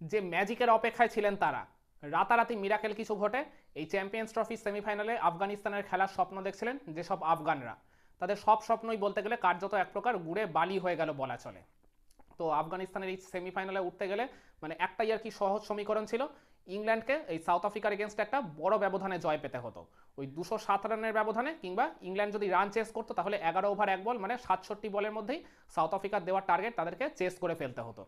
যে ম্যাজিকের অপেক্ষায় ছিলেন তারা। রাতারাতি মিরাকেল কিছু ঘটে এই চ্যাম্পিয়ন্স ট্রফি সেমিফাইনালে আফগানিস্তানের খেলার স্বপ্ন দেখছিলেন যেসব আফগানরা। তাদের সব স্বপ্নই বলতে গেলে কার্যত এক প্রকার গুড়ে বালি হয়ে গেল বলা চলে। তো আফগানিস্তানের এই সেমিফাইনালে উঠতে গেলে মানে একটাই আর কি সহজ সমীকরণ ছিল, ইংল্যান্ডকে এই সাউথ আফ্রিকার এগেনস্ট একটা বড় ব্যবধানে জয় পেতে হতো। ওই দুশো সাত রানের ব্যবধানে কিংবা ইংল্যান্ড যদি রান চেস করতো তাহলে এগারো ওভার এক বল মানে সাতষট্টি বলের মধ্যেই সাউথ আফ্রিকার দেওয়ার টার্গেট তাদেরকে চেস করে ফেলতে হতো।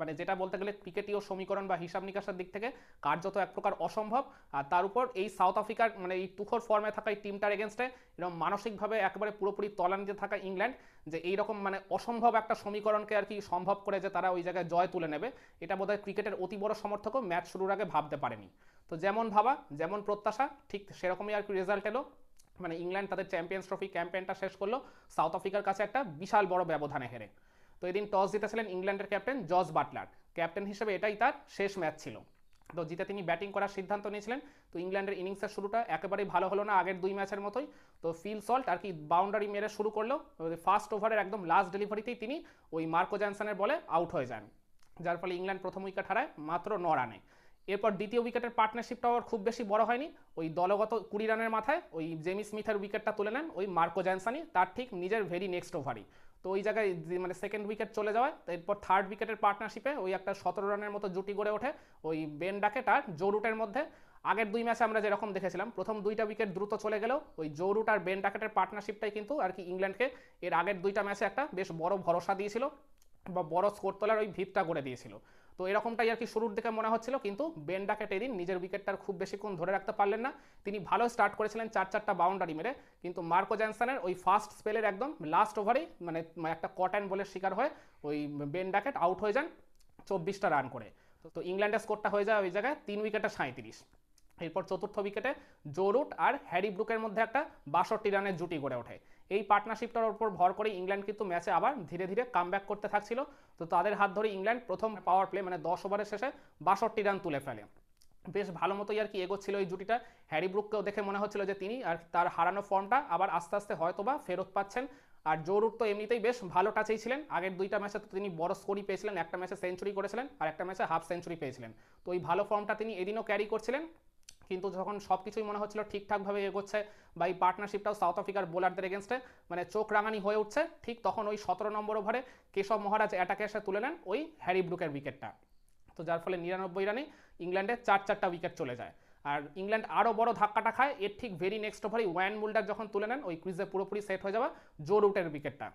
মানে যেটা বলতে গেলে ক্রিকেটীয় সমীকরণ বা হিসাব নিকাশের দিক থেকে কার্যত এক প্রকার অসম্ভব। আর তার উপর এই সাউথ আফ্রিকার মানে এই তুখর ফর্মে থাকা এই টিমটার এগেনস্টে এরকম মানসিকভাবে একেবারে পুরোপুরি তলানিতে থাকা ইংল্যান্ড যে এইরকম মানে অসম্ভব একটা সমীকরণকে আর কি সম্ভব করে যে তারা ওই জায়গায় জয় তুলে নেবে, এটা বোধহয় ক্রিকেটের অতি বড় সমর্থকও ম্যাচ শুরুর আগে ভাবতে পারেনি। তো যেমন ভাবা, যেমন প্রত্যাশা, ঠিক সেরকমই আর কি রেজাল্ট এলো। মানে ইংল্যান্ড তাদের চ্যাম্পিয়ন্স ট্রফি ক্যাম্পেইনটা শেষ করল, সাউথ আফ্রিকার কাছে একটা বিশাল বড় ব্যবধানে হেরে। তো এদিন টস জিতেছিলেন ইংল্যান্ডের ক্যাপ্টেন জর্জ বাটলার। ক্যাপ্টেন হিসেবে এটাই তার শেষ ম্যাচ ছিল। তো জিতে তিনি ব্যাটিং করার সিদ্ধান্ত নিয়েছিলেন। তো ইংল্যান্ডের ইনিংসের শুরুটা একেবারেই ভালো হলো না আগের দুই ম্যাচের মতোই। তো ফিল সল্ট আর কি বাউন্ডারি মেরে শুরু করল। ফার্স্ট ওভারের একদম লাস্ট ডেলিভারিতেই তিনি ওই মার্কো জ্যানসনের বলে আউট হয়ে যান। যার ফলে ইংল্যান্ড প্রথম উইকেট হারায় মাত্র ন রানে। এরপর দ্বিতীয় উইকেটের পার্টনারশিপটাও আর খুব বেশি বড় হয়নি। ওই দলগত কুড়ি রানের মাথায় ওই জেমি স্মিথের উইকেটটা তুলে নেন ওই মার্কো জ্যানসানি তার ঠিক নিজের ভেরি নেক্সট ওভারই তো ওই জায়গায় মানে সেকেন্ড উইকেট চলে যাওয়ায় এরপর থার্ড উইকেটের পার্টনারশিপে ওই একটা সতেরো রানের মতো জুটি গড়ে ওঠে ওই বেন ডাকেট আর জো রুটের মধ্যে। আগের দুই ম্যাচে আমরা যেরকম দেখেছিলাম, প্রথম দুইটা উইকেট দ্রুত চলে গেলেও ওই জো রুট আর বেন ডাকেটের পার্টনারশিপটাই কিন্তু আর কি ইংল্যান্ডকে এর আগের দুইটা ম্যাচে একটা বেশ বড় ভরসা দিয়েছিল বা বড় স্কোর তোলার ওই ভিতটা করে দিয়েছিল। তো এরকমটাই আর কি শুরুর দিকে মনে হচ্ছিল, কিন্তু বেন ডাকেট এদিন নিজের উইকেটটার খুব বেশিক্ষণ ধরে রাখতে পারলেন না। তিনি ভালো স্টার্ট করেছিলেন চার চারটা বাউন্ডারি মেরে, কিন্তু মার্কো জ্যানসনের ওই ফার্স্ট স্পেলের একদম লাস্ট ওভারেই মানে একটা কট অ্যান্ড বলের শিকার হয়ে ওই বেন ডাকেট আউট হয়ে যান চব্বিশটা রান করে। তো ইংল্যান্ডের স্কোরটা হয়ে যায় ওই জায়গায় তিন উইকেটে সাঁত্রিশ এরপর চতুর্থ উইকেটে জোরুট আর হ্যারি ব্রুকের মধ্যে একটা বাষট্টি রানের জুটি গড়ে ওঠে। এই পার্টনারশিপটার উপর ভর করে ইংল্যান্ড কিন্তু ম্যাচে আবার ধীরে ধীরে কামব্যাক করতে থাকছিল। তো তাদের হাত ধরে ইংল্যান্ড প্রথম পাওয়ার প্লে মানে দশ ওভারের শেষে বাষট্টি রান তুলে ফেলে। বেশ ভালো মতোই আর কি এগোচ্ছিল এই জুটিটা হ্যারি ব্রুককেও দেখে মনে হচ্ছিল যে তিনি আর তার হারানো ফর্মটা আবার আস্তে আস্তে হয়তোবা ফেরত পাচ্ছেন। আর জোরুট তো এমনিতেই বেশ ভালো টাচেই ছিলেন। আগের দুইটা ম্যাচে তো তিনি বড় স্কোরই পেয়েছিলেন। একটা ম্যাচে সেঞ্চুরি করেছিলেন আর একটা ম্যাচে হাফ সেঞ্চুরি পেয়েছিলেন। তো এই ভালো ফর্মটা তিনি এদিনও ক্যারি করছিলেন। কিন্তু যখন সব কিছুই মনে হচ্ছিল ঠিকঠাকভাবে এগোচ্ছে বা এই পার্টনারশিপটাও সাউথ আফ্রিকার বোলারদের এগেনস্টে মানে চোখ রাঙানি হয়ে উঠছে, ঠিক তখন ওই সতেরো নম্বর ওভারে কেশব মহারাজ অ্যাটাকে এসে তুলে নেন ওই হ্যারি ব্রুকের উইকেটটা তো যার ফলে নিরানব্বই রানে ইংল্যান্ডের চার চারটা উইকেট চলে যায়। আর ইংল্যান্ড আরও বড় ধাক্কাটা খায়, এর ঠিক ভেরি নেক্সট ওভারই ওয়ান মুল্ডার যখন তুলে নেন, ওই ক্রিজে পুরোপুরি সেট হয়ে যাওয়া জো রুটের উইকেটটা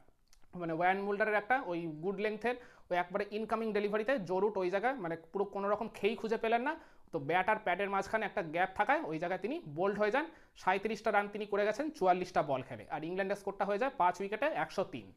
মানে ওয়ান মুল্ডারের একটা ওই গুড লেংথের ওই একবারে ইনকামিং ডেলিভারিতে জোরুট ওই জায়গায় মানে পুরো কোনো রকম খেই খুঁজে পেলেন না। তো ব্যাট আর প্যাডের মাঝখানে একটা গ্যাপ থাকায় ওই জায়গায় তিনি বোল্ড হয়ে যান। সাঁত্রিশটা রান তিনি করে গেছেন, চুয়াল্লিশটা বল খেলে। আর ইংল্যান্ডের স্কোরটা হয়ে যায় পাঁচ উইকেটে একশো তিন।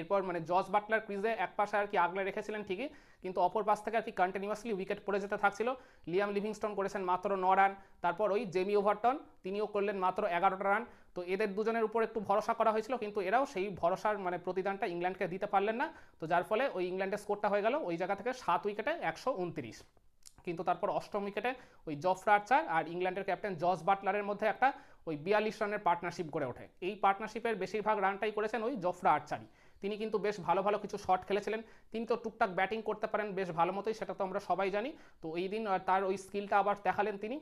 এরপর মানে জস বাটলার ক্রিজে এক পাশে আর কি আগলে রেখেছিলেন ঠিকই, কিন্তু অপর পাশ থেকে আর কি কন্টিনিউয়াসলি উইকেট পড়ে যেতে থাকছিল। লিয়াম লিভিংস্টন করেছেন মাত্র ন রান। তারপর ওই জেমি ওভারটন, তিনিও করলেন মাত্র এগারোটা রান। তো এদের দুজনের উপর একটু ভরসা করা হয়েছিল, কিন্তু এরাও সেই ভরসার মানে প্রতিদানটা ইংল্যান্ডকে দিতে পারলেন না। তো যার ফলে ওই ইংল্যান্ডের স্কোরটা হয়ে গেল ওই জায়গা থেকে সাত উইকেটে একশো উনত্রিশ। কিন্তু তারপর অষ্টম উইকেটে ওই জফরা আর্চার আর ইংল্যান্ডের ক্যাপ্টেন জস বাটলারের মধ্যে একটা ওই বিয়াল্লিশ রানের পার্টনারশিপ গড়ে ওঠে। এই পার্টনারশিপের বেশিরভাগ রানটাই করেছেন ওই জফরা আর্চারই তিনি কিন্তু বেশ ভালো ভালো কিছু শট খেলেছিলেন। তিনি তো টুকটাক ব্যাটিং করতে পারেন বেশ ভালো মতোই, সেটা তো আমরা সবাই জানি। তো এই দিন তার ওই স্কিলটা আবার দেখালেন তিনি।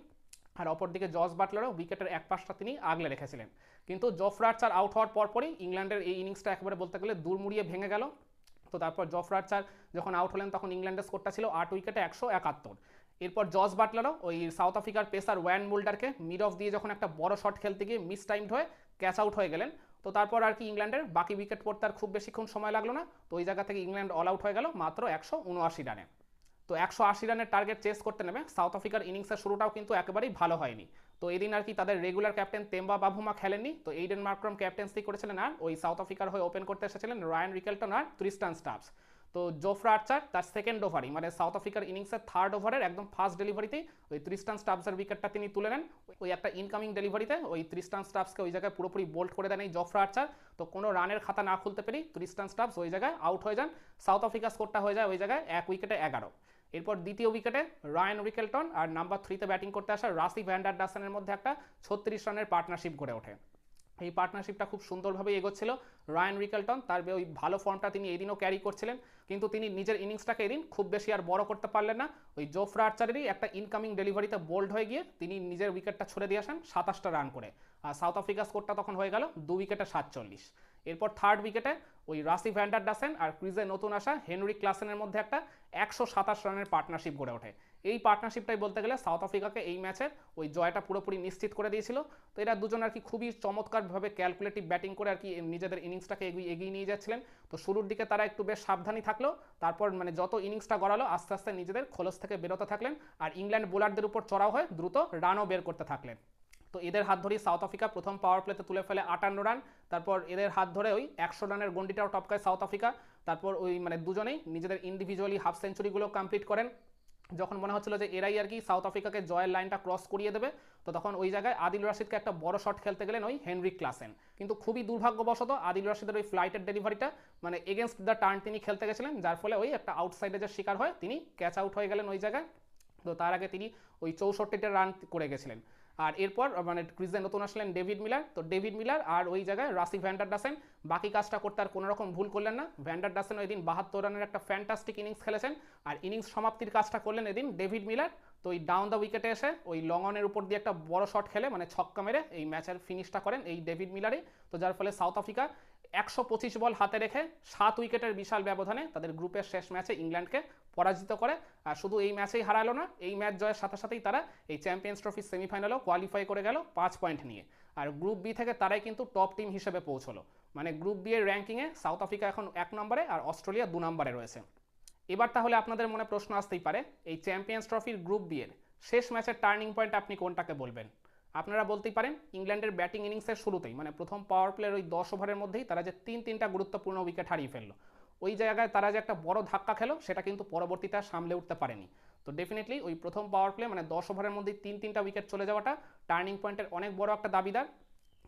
আর অপরদিকে জস বাটলারও উইকেটের এক পাশটা তিনি আগলে রেখেছিলেন। কিন্তু জফরা আর্চার আউট হওয়ার পরপরই ইংল্যান্ডের এই ইনিংসটা একেবারে বলতে গেলে দূর মুড়িয়ে ভেঙে গেল। তো তারপর জফরা আর্চার যখন আউট হলেন তখন ইংল্যান্ডের স্কোরটা ছিল আট উইকেটে একশো একাত্তর। এরপর জস বাটলারও ওই সাউথ আফ্রিকার পেসার ওয়ান মুল্ডারকে মিড অফ দিয়ে যখন একটা বড় শট খেলতে গিয়ে মিস টাইমড হয়ে ক্যাচ আউট হয়ে গেলেন। তো তারপর আর কি ইংল্যান্ডের বাকি উইকেট পড়তে আর খুব বেশিক্ষণ সময় লাগল না। তো ওই জায়গা থেকে ইংল্যান্ড অল আউট হয়ে গেল মাত্র একশো উনআশি রানে। তো একশো আশি রানের টার্গেট চেস করতে নেবে সাউথ আফ্রিকার ইনিংসের শুরুটাও কিন্তু একেবারেই ভালো হয়নি। তো এদিন আর কি তাদের রেগুলার ক্যাপ্টেন তেম্বা বাভুমা খেলেননি। তো এইডেন মার্ক্রম ক্যাপ্টেন্সি করেছিলেন আর ওই সাউথ আফ্রিকার হয়ে ওপেন করতে এসেছিলেন রায়ান রিকেলটন আর ত্রিস্টান স্টাফস তো জোফরা আর্চার, তার সেকেন্ড ওভারই মানে সাউথ আফ্রিকার ইনিংসের থার্ড ওভারের একদম ফার্স্ট ডেলিভারিতেই ওই ত্রিস্টান স্টাফসের উইকেটটা তিনি তুলে নেন। ওই একটা ইনকামিং ডেলিভারিতে ওই ত্রিস্টান স্টাফসকে ওই জায়গায় পুরোপুরি বোল্ড করে দেন এই জফরা আর্চার। তো কোনো রানের খাতা না খুলতে পেরেই ত্রিস্টান স্টাফস ওই জায়গায় আউট হয়ে যান। সাউথ আফ্রিকা স্কোরটা হয়ে যায় ওই জায়গায় এক উইকেটে এগারো। এরপর দ্বিতীয় উইকেটে রায়ান রিকেলটন আর নাম্বার থ্রিতে ব্যাটিং করতে আসা রাসি ভ্যান্ডার ডাসনের মধ্যে একটা ছত্রিশ রানের পার্টনারশিপ গড়ে ওঠে। এই পার্টনারশিপটা খুব সুন্দরভাবে এগোচ্ছিল। রায়ান রিকেলটন তার ওই ভালো ফর্মটা তিনি এদিনও ক্যারি করছিলেন। কিন্তু তিনি নিজের ইনিংসটাকে এদিন খুব বেশি আর বড় করতে পারলেন না। ওই জোফরা আর্চারেরই একটা ইনকামিং ডেলিভারিতে বোল্ড হয়ে গিয়ে তিনি নিজের উইকেটটা ছড়ে দিয়ে আসেন সাতাশটা রান করে। আর সাউথ আফ্রিকা স্কোরটা তখন হয়ে গেল দু উইকেটে সাতচল্লিশ। এরপর থার্ড উইকেটে ওই রাসি ভ্যান্ডার ডাসেন আর ক্রিজে নতুন আসা হেনরি ক্লাসেনের মধ্যে একটা একশো সাতাশ রানের পার্টনারশিপ গড়ে ওঠে। এই পার্টনারশিপটাই বলতে গেলে সাউথ আফ্রিকাকে এই ম্যাচের ওই জয়টা পুরোপুরি নিশ্চিত করে দিয়েছিল। তো এরা দুজন আর কি খুবই চমৎকারভাবে ক্যালকুলেটিভ ব্যাটিং করে আর কি নিজেদের ইনিংসটাকে এগিয়ে এগিয়ে নিয়ে যাচ্ছিলেন। তো শুরুর দিকে তারা একটু বেশ সাবধানী থাকল, তারপর মানে যত ইনিংসটা গড়ালো আস্তে আস্তে নিজেদের খোলস থেকে বেরোতে থাকলেন আর ইংল্যান্ড বোলারদের উপর চড়াও হয়ে দ্রুত রানও বের করতে থাকলেন। তো এদের হাত ধরেই সাউথ আফ্রিকা প্রথম পাওয়ার প্লেতে তুলে ফেলে আটান্ন রান তারপর এদের হাত ধরে ওই একশো রানের গন্ডিটাও টপকায় সাউথ আফ্রিকা। তারপর ওই মানে দুজনেই নিজেদের ইন্ডিভিজুয়ালি হাফ সেঞ্চুরিগুলো কমপ্লিট করেন। যখন মনে হচ্ছিল যে এরাই আর কি সাউথ আফ্রিকাকে জয়ের লাইনটা ক্রস করিয়ে দেবে, তো তখন ওই জায়গায় আদিল রাশিদকে একটা বড় শট খেলতে গেলেন ওই হেনরি ক্লাসেন। কিন্তু খুবই দুর্ভাগ্যবশত আদিল রাশিদের ওই ফ্লাইটের ডেলিভারিটা মানে এগেনস্ট দ্য টার্ন তিনি খেলতে গেছিলেন, যার ফলে ওই একটা আউটসাইডে যে শিকার হয়, তিনি ক্যাচ আউট হয়ে গেলেন ওই জায়গায়। তো তার আগে তিনি ওই চৌষট্টিটা রান করে গেছিলেন। আর এরপর মানে ক্রিজে নতুন আসলেন ডেভিড মিলার। তো ডেভিড মিলার আর ওই জায়গায় রাসি ভ্যান্ডার ডাসেন। বাকি কাজটা করতে আর কোনোরকম ভুল করলেন না। ভ্যান্ডার ডাসেন ওই দিন বাহাত্তর রানের একটা ফ্যান্টাস্টিক ইনিংস খেলেছেন। আর ইনিংস সমাপ্তির কাজটা করলেন এদিন ডেভিড মিলার। তো ওই ডাউন দ্য উইকেটে এসে ওই লং অনের উপর দিয়ে একটা বড় শট খেলে মানে ছক্কা মেরে এই ম্যাচের ফিনিশটা করেন এই ডেভিড মিলারই। তো যার ফলে সাউথ আফ্রিকা একশো পঁচিশ বল হাতে রেখে সাত উইকেটের বিশাল ব্যবধানে তাদের গ্রুপের শেষ ম্যাচে ইংল্যান্ডকে পরাজিত করে, আর শুধু এই ম্যাচেই হারালো না, এই ম্যাচ জয়ের সাথে সাথেই তারা এই চ্যাম্পিয়ন্স ট্রফির সেমিফাইনালেও কোয়ালিফাই করে গেল পাঁচ পয়েন্ট নিয়ে। আর গ্রুপ বি থেকে তারাই কিন্তু টপ টিম হিসেবে পৌঁছলো। মানে গ্রুপ বি এর র্যাঙ্কিংয়ে সাউথ আফ্রিকা এখন এক নম্বরে আর অস্ট্রেলিয়া দু নম্বরে রয়েছে। এবার তাহলে আপনাদের মনে প্রশ্ন আসতেই পারে, এই চ্যাম্পিয়ন্স ট্রফির গ্রুপ বি এর শেষ ম্যাচের টার্নিং পয়েন্ট আপনি কোনটাকে বলবেন? আপনারা বলতেই পারেন, ইংল্যান্ডের ব্যাটিং ইনিংসের শুরুতেই মানে প্রথম পাওয়ার প্লের ওই দশ ওভারের মধ্যেই তারা যে তিন তিনটা গুরুত্বপূর্ণ উইকেট হারিয়ে ফেলল। ওই জায়গায় তারা যে একটা বড় ধাক্কা খেলো, সেটা কিন্তু পরবর্তীতে আর সামলে উঠতে পারেনি। তো ডেফিনেটলি ওই প্রথম পাওয়ার প্লে মানে দশ ওভারের মধ্যেই তিন, তিনটা উইকেট চলে যাওয়াটা টার্নিং পয়েন্টের অনেক বড় একটা দাবিদার।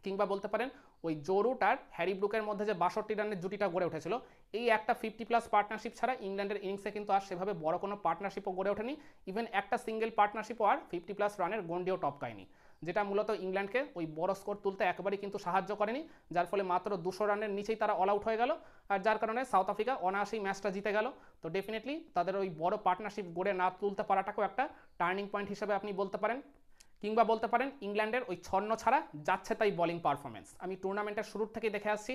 কিংবা বলতে পারেন, ওই জোরুট আর হ্যারি ব্রুকের মধ্যে যে বাষট্টি রানের জুটিটা গড়ে উঠেছিল, এই একটা ফিফটি প্লাস পার্টনারশিপ ছাড়া ইংল্যান্ডের ইনিংসে কিন্তু আর সেভাবে বড় কোনো পার্টনারশিপও গড়ে ওঠেনি। ইভেন একটা সিঙ্গেল পার্টনারশিপও আর ফিফটি প্লাস রানের গন্ডিও টপকায়নি। যেটা মূলত ইংল্যান্ডকে ওই বড় স্কোর তুলতে একেবারেই কিন্তু সাহায্য করেনি, যার ফলে মাত্র দুশো রানের নিচেই তারা অল আউট হয়ে গেল। আর যার কারণে সাউথ আফ্রিকা অনায়াসেই ম্যাচটা জিতে গেল। তো ডেফিনেটলি তাদের ওই বড় পার্টনারশিপ গড়ে না তুলতে পারাটাকেও একটা টার্নিং পয়েন্ট হিসেবে আপনি বলতে পারেন। কিংবা বলতে পারেন ইংল্যান্ডের ওই ছন্ন ছাড়া যাচ্ছে তাই বোলিং পারফরমেন্স আমি টুর্নামেন্টের শুরুর থেকেই দেখে আসছি,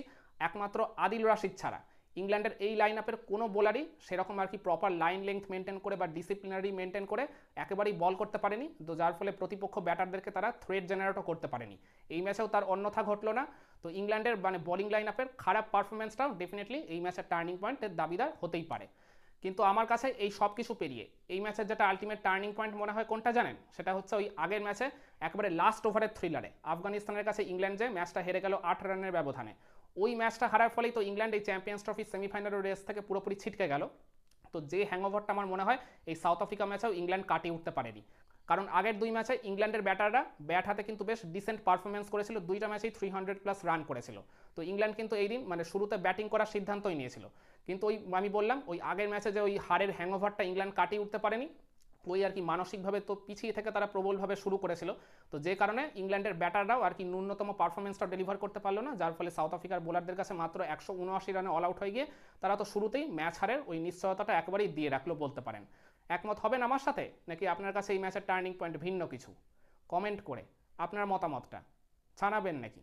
একমাত্র আদিল রাশিদ ছাড়া। ইংল্যান্ডের এই লাইন আপের কোনো বোলারই সেরকম আর কি প্রপার লাইন লেংথ মেনটেন করে বা ডিসিপ্লিনারি মেনটেন করে একেবারেই বল করতে পারেনি। তো যার ফলে প্রতিপক্ষ ব্যাটারদেরকে তারা থ্রেড জেনারেটও করতে পারেনি। এই ম্যাচেও তার অন্যথা ঘটলো না। তো ইংল্যান্ডের মানে বোলিং লাইন আপের খারাপ পারফরমেন্সটাও ডেফিনেটলি এই ম্যাচের টার্নিং পয়েন্টের দাবিদার হতেই পারে। কিন্তু আমার কাছে এই সব কিছু পেরিয়ে, এই ম্যাচের যেটা আলটিমেট টার্নিং পয়েন্ট মনে হয় কোনটা জানেন? সেটা হচ্ছে ওই আগের ম্যাচে একেবারে লাস্ট ওভারের থ্রিলারে আফগানিস্তানের কাছে ইংল্যান্ড যে ম্যাচটা হেরে গেল আট রানের ব্যবধানে। ওই ম্যাচটা হারার ফলেই তো ইংল্যান্ড এই চ্যাম্পিয়ন্স ট্রফি সেমিফাইনালের রেস থেকে পুরোপুরি ছিটকে গেল। তো যে হ্যাংওভারটা আমার মনে হয়, এই সাউথ আফ্রিকা ম্যাচেও ইংল্যান্ড কাটিয়ে উঠতে পারেনি। কারণ আগের দুই ম্যাচে ইংল্যান্ডের ব্যাটাররা, ব্যাট হাতে কিন্তু বেশ ডিসেন্ট পারফরমেন্স করেছিল, দুইটা ম্যাচেই থ্রি হান্ড্রেড প্লাস রান করেছিল। তো ইংল্যান্ড কিন্তু এই দিন মানে শুরুতে ব্যাটিং করার সিদ্ধান্তই নিয়েছিল। কিন্তু ওই, আমি বললাম, ওই আগের ম্যাচে যে ওই হারের হ্যাংওভারটা ইংল্যান্ড কাটিয়ে উঠতে পারেনি ওই আর কি মানসিকভাবে তো পিছিয়ে থেকে তারা প্রবলভাবে শুরু করেছিল। তো যে কারণে ইংল্যান্ডের ব্যাটাররাও আর কি ন্যূনতম পারফরমেন্সটা ডেলিভার করতে পারল না, যার ফলে সাউথ আফ্রিকার বোলারদের কাছে মাত্র একশো উনআশি রানে অল আউট হয়ে গিয়ে তারা তো শুরুতেই ম্যাচ হারের ওই নিশ্চয়তাটা একবারেই দিয়ে রাখল বলতে পারেন। একমত হবেন আমার সাথে, নাকি আপনার কাছে এই ম্যাচের টার্নিং পয়েন্ট ভিন্ন কিছু? কমেন্ট করে আপনার মতামতটা জানাবেন নাকি?